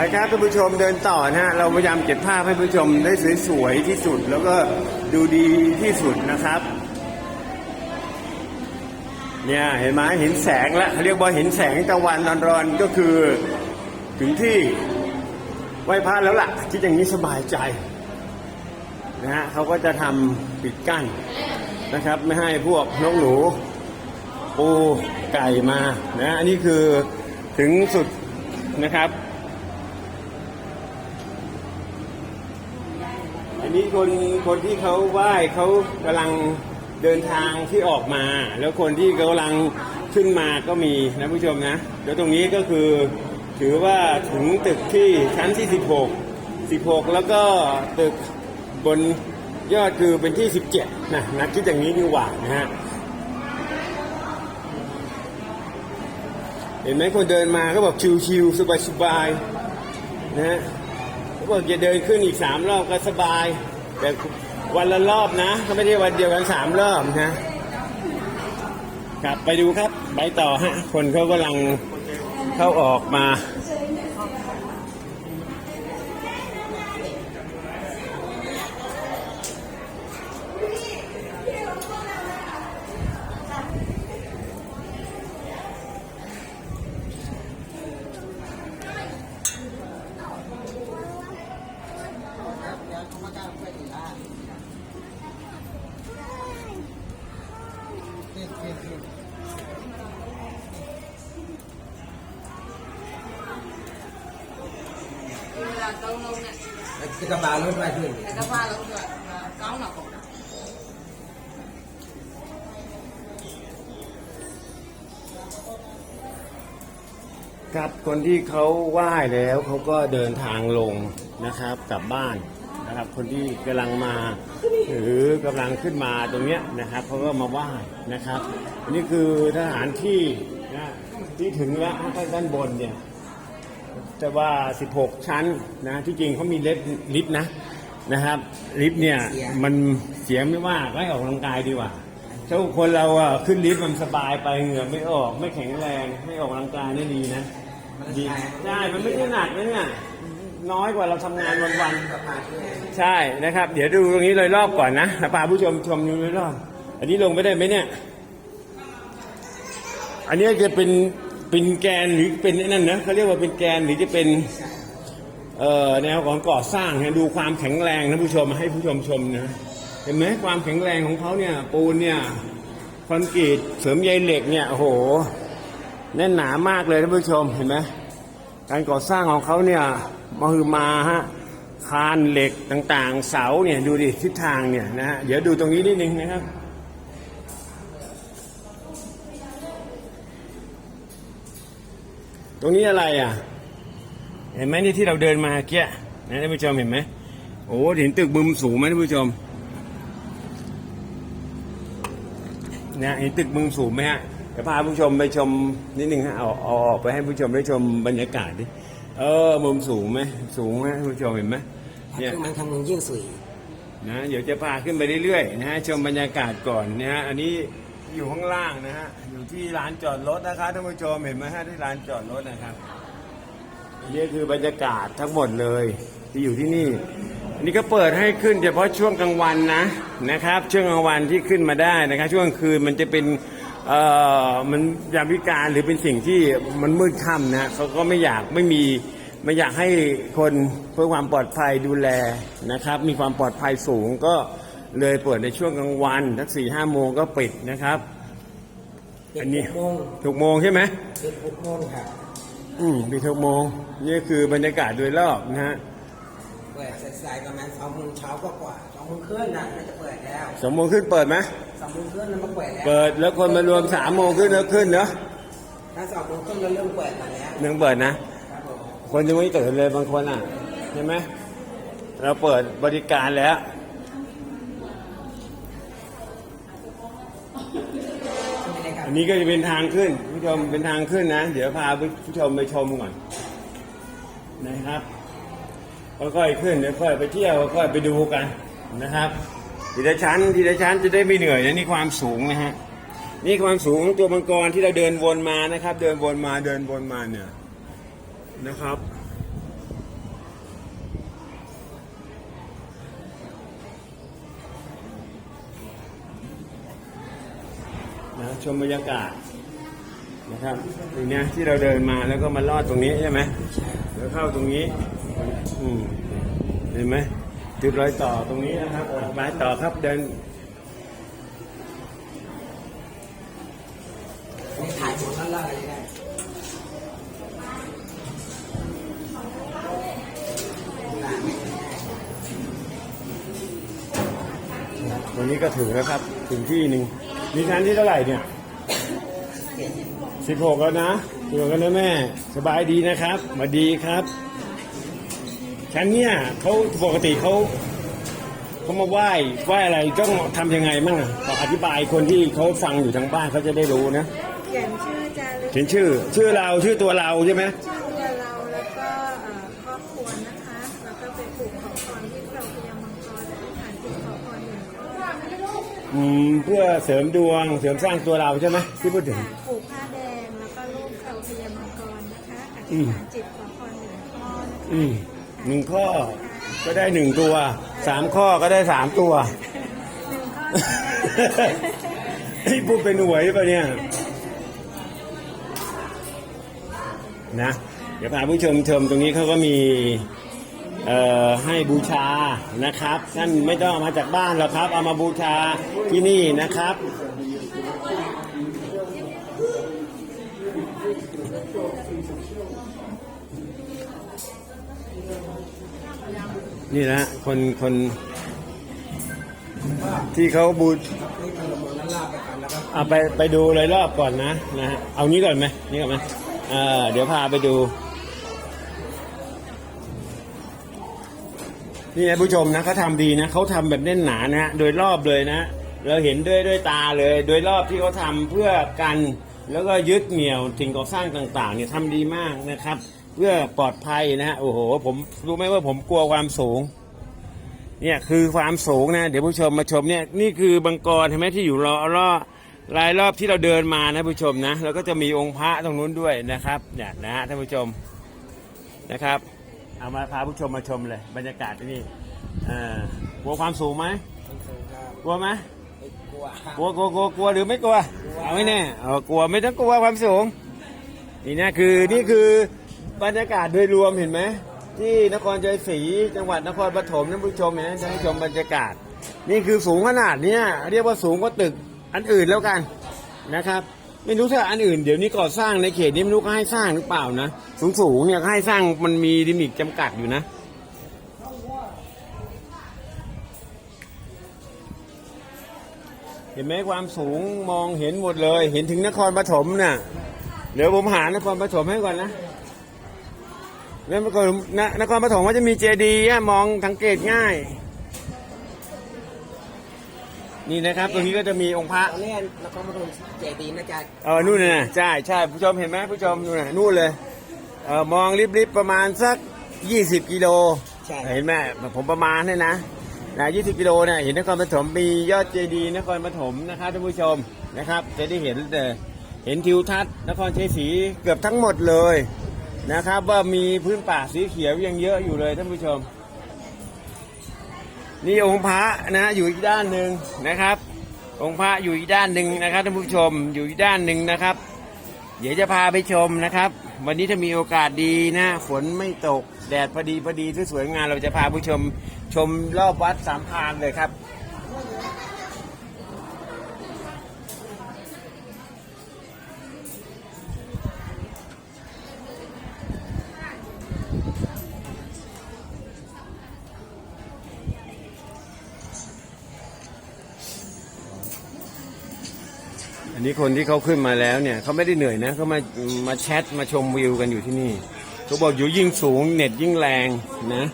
ครับท่านผู้ชมเดินต่อนะฮะเราพยายามเก็บภาพให้ผู้ชมได้สวยๆที่สุด แล้วก็ดูดีที่สุดนะครับ เนี่ยเห็นไหมเห็นแสงแล้วเขาเรียกว่าเห็นแสงตะวันร้อนๆก็คือ ถึงที่ไหว้พระแล้วล่ะคิดอย่างนี้สบายใจนะฮะเขาก็จะทำปิดกั้นนะครับ ไม่ให้พวกนกหนูปูไก่มานะอันนี้คือถึงสุดนะครับ นนี้คนคนที่เขาไหว้เขากำลังเดินทางที่ออกมา แล้วคนที่กำลังขึ้นมาก็มีนะผู้ชมนะแล้วตรงนี้ก็คือถือว่าถึงตึกที่ชั้นที่ 16 16 แล้วก็ตึกบนยอดคือเป็นที่ 17 นะนักคิดอย่างนี้ดีกว่านะฮะเห็นไหมคนเดินมาก็บอกชิวๆสบายๆนะฮะเขาบอกจะเดินขึ้นอีกสามรอบก็สบาย แต่วันละรอบนะก็ไม่ได้วันเดียวกันสามรอบนะ กลับไปดูครับ ไปต่อฮะ คนเขากำลังเข้าออกมา là câu lâu nè cái cà bà lúc này thì là cái pha lâu rồi mà có nào cũng đó ครับคนที่เขาไหว้แล้วเขาก็เดินทางลงนะครับกลับบ้านนะครับ คนที่กำลังมาหรือกำลังขึ้นมาตรงเนี้ยนะครับเขาก็มาไหว้นะครับอันนี้คือทหารที่นะที่ถึงแล้วด้านบนเนี่ย แต่ว่า 16 ชั้นนะที่จริงเขามีลิฟต์ลิฟต์นะนะครับ ลิฟต์เนี่ยมันเสียไม่ว่าก็ให้ออกกำลังกายดีกว่าถ้าคนเราอะขึ้นลิฟต์มันสบายไปเหงื่อไม่ออกไม่แข็งแรงให้ออกกำลังกายนี่ดีนะดีใช่มันไม่ใช่หนักนะเนี่ยน้อยกว่าเราทำงานวันๆใช่นะครับ เดี๋ยวดูตรงนี้เลยรอบก่อนนะแล้วพาผู้ชมชมดูเลยรอบ อันนี้ลงไม่ได้ไหมเนี่ย อันนี้จะเป็น เป็นแกนหรือเป็นนั่นนะเขาเรียกว่าเป็นแกนหรือจะเป็นเออแนวของก่อสร้างนะดูความแข็งแรงนะผู้ชมให้ผู้ชมชมนะเห็นไหมความแข็งแรงของเขาเนี่ย ปูนเนี่ยคอนกรีตเสริมใยเหล็กเนี่ยโอ้โหแน่นหนามากเลยท่านผู้ชมเห็นไหมการก่อสร้างของเขาเนี่ยมาคือมาฮะคานเหล็กต่างๆ เสาเนี่ยดูดิทิศทางเนี่ยนะฮะเดี๋ยวดูตรงนี้นิดนึงนะครับ ตรงนี้อะไรอะ เห็นไหมนี่ที่เราเดินมาเกี้ยนะท่านผู้ชมเห็นไหมโอ้เห็นตึกมุมสูงไหมท่านผู้ชมนะเห็นตึกมุมสูงไหมฮะจะพาผู้ชมไปชมนิดนึงฮะเอาเอาออกไปให้ผู้ชมได้ชมบรรยากาศดิเออมุมสูงไหมสูงไหมท่านผู้ชมเห็นไหมเนี่ยมันทำเงินยิ่งสวยนะเดี๋ยวจะพาขึ้นไปเรื่อยๆนะฮะชมบรรยากาศก่อนนะฮะอันนี้ อยู่ข้างล่างนะฮะ อยู่ที่ลานจอดรถนะครับท่านผู้ชมเห็นไหมฮะที่ลานจอดรถนะครับนนี้คือบรรยากาศทั้งหมดเลยที่อยู่ที่นี่อันนี้ก็เปิดให้ขึ้นเฉพาะช่วงกลางวันนะนะครับ ช่วงกลางวันที่ขึ้นมาได้นะครับ ช่วงคืนมันจะเป็นเอ่อมันยามวิการหรือเป็นสิ่งที่มันมืดค่ำนะเขาก็ไม่อยากไม่มีไม่อยากให้คนเพื่อความปลอดภัยดูแลนะครับ มีความปลอดภัยสูงก็ เลยเปิดในช่วงกลางวันทักสี่ห้าโมงก็ปิดนะครับ อันนี้โมงถูกโมงใช่ไหมเป็นหกโมงครับอืมปิดทุกโมงนี่คือบรรยากาศโดยรอบนะฮะเปิดสายๆประมาณสองโมงเช้าก็กว่าสองโมงครึ่งนะน่าจะเปิดแล้วสองโมงขึ้นเปิดไหมสองโมงครึ่งนั้นมันเปิดแล้วเปิดแล้วคนมารวมสามโมงขึ้นแล้วขึ้นเนาะถ้าสองโมงครึ่งเราเริ่มเปิดมาแล้วเนื่องเปิดนะ ครับผมคนยังไม่ตื่นเลยบางคนอะใช่ไหมเราเปิดบริการแล้ว ไม่ได้ครับ อันนี้ก็จะเป็นทางขึ้นผู้ชมเป็นทางขึ้นนะ เดี๋ยวพาผู้ชมไปชมก่อนนะครับค่อยๆขึ้นเดี๋ยวค่อยไปเที่ยวค่อยไปดูกันนะครับทีละชั้นทีละชั้นจะได้ไม่เหนื่อยนะนี่ความสูงนะฮะนี่ความสูงของตัวมังกรที่เราเดินวนมานะครับ เดินวนมาเดินวนมาเนี่ยนะครับ นะชมบรรยากาศนะครับตรงเนี้ยที่เราเดินมาแล้วก็มาลอดตรงนี้ใช่ไหมแล้วเข้าตรงนี้อืมเห็นไหมจุดรอยต่อตรงนี้นะครับอะไปต่อครับเดินถ่ายหมดแล้วล่ะอะไรได้ตรงนี้ก็ถึงแล้วครับ ถึงที่หนึ่ง มีชั้นที่เท่าไหร่เนี่ยสิบหกแล้วนะถึงกันนะแม่ สบายดีนะครับมาดีครับชั้นเนี่ยเขาปกติเขาเขามาไหว้ไหว้อะไรต้องทำยังไงมั่งอะขออธิบายคนที่เขาฟังอยู่ทางบ้านเขาจะได้รู้นะเขียนชื่อจารึกเขียนชื่อ ชื่อเราชื่อตัวเราใช่ไหมชื่อตัวเราแล้วก็เอ่อครอบครัวนะคะ แล้วก็ไปปลูกขอพรที่เราพยามังกรอธิษฐานจิตขอพรหนึ่งข้ ออืมเพื่อเสริมดวงเสริมสร้างตัวเราใช่ไหมที่พูดถึง ค่ะปลูกผ้าแดงแล้วก็รูปเราพยามังกรนะคะออืธิษมฐานจิตขอพรหนึ่งข้อนะคะอืมหนึ่งข้อก็ได้หนึ่งตัวสามข้อก็ได้สามตัว หนึ่งข้อนี่พูดเป็นหวยป่ะเนี่ยนะ เดี๋ยวพาผู้ชมชมตรงนี้เขาก็มี เอ่อให้บูชานะครับ ท่านไม่ต้องเอามาจากบ้านหรอกครับ เอามาบูชาที่นี่นะครับ นี่นะคนคนที่เขาบูทเอาไปไปดูเลยรอบก่อนนะนะฮะเอานี้ก่อนไหมนี่ก่อนไหมเออเดี๋ยวพาไปดู นี่นะผู้ชมนะเขาทำดีนะเขาทำแบบแน่นหนานะโดยรอบเลยนะ เราเห็นด้วยด้วยตาเลย โดยรอบที่เขาทำเพื่อกัน แล้วก็ยึดเหนี่ยวสิ่งก่อสร้างต่างๆเนี่ยทำดีมากนะครับ เพื่อปลอดภัยนะฮะโอ้โห ผมรู้ไหมว่าผมกลัวความสูง เนี่ยคือความสูงนะเดี๋ยวผู้ชมมาชมเนี่ยนี่คือบังกรเห็นไหมที่อยู่รอรอรายรอบที่เราเดินมานะผู้ชมนะแล้วก็จะมีองค์พระตรงนู้นด้วยนะครับเนี่ยนะฮะท่านผู้ชมนะครับ เอามาพาผู้ชมมาชมเลย บรรยากาศที่นี่เอ่อกลัวความสูงไหมมันสูงครับกลัวไหมไม่กลัวกลัวกลัวกลัวกลัวหรือไม่กลัว เอาไม่แน่เออกลัวไม่ต้องกลัวความสูง นี่นะคือนี่คือบรรยากาศโดยรวมเห็นไหมที่นครชัยศรีจังหวัดนครปฐมท่านผู้ชมเห็นไหมท่านผู้ชมบรรยากาศ นี่คือสูงขนาดเนี้ยเรียกว่าสูงกว่าตึกอันอื่นแล้วกันนะครับ ไม่รู้ถ้าอันอื่นเดี๋ยวนี้ก่อสร้างในเขตนี้ไม่รู้เขาให้สร้างหรือเปล่านะสูงสูงเนี่ยให้สร้างมันมีลิมิตจำกัดอยู่นะเห็นไหมความสูงมองเห็นหมดเลย เห็นถึงนครปฐมน่ะเดี๋ยวผมหานครปฐมให้ก่อนนะแล้วนครนครปฐมก็จะมีเจดีย์มองสังเกตง่าย นี่นะครับ ตรงนี้ก็จะมีองค์พระตอนนี้นครปฐมเจดีย์นะจ๊ะเออนู่นน่ะใช่ใช่ผู้ชมเห็นไหมผู้ชมนู่นน่ะนู่นเลยเออมองริบๆประมาณสัก 20 กิโลใช่เห็นไหมผมประมาณเนี่ยนะนะ20 กิโลเนี่ยเห็นนครปฐมมียอดเจดีย์นครปฐมนะครับท่านผู้ชมนะครับ จะได้เห็นแต่เห็นทิวทัศน์นครชัยศรีเกือบทั้งหมดเลยนะครับ ว่ามีพื้นป่าสีเขียวยังเยอะอยู่เลยท่านผู้ชม นี่องค์พระนะอยู่อีกด้านหนึ่งนะครับ องค์พระอยู่อีกด้านหนึ่งนะครับท่านผู้ชมอยู่อีกด้านหนึ่งนะครับ เดี๋ยวจะพาไปชมนะครับ วันนี้ถ้ามีโอกาสดีนะฝนไม่ตกแดดพอดีพอดีสวยๆงามเราจะพาผู้ชมชมรอบวัดสามพรานเลยครับ อันนี้คนที่เขาขึ้นมาแล้วเนี่ยเขาไม่ได้เหนื่อยนะเขามามาแชทมาชมวิวกันอยู่ที่นี่เขาบอกอยู่ยิ่งสูงเน็ตยิ่งแรงนะ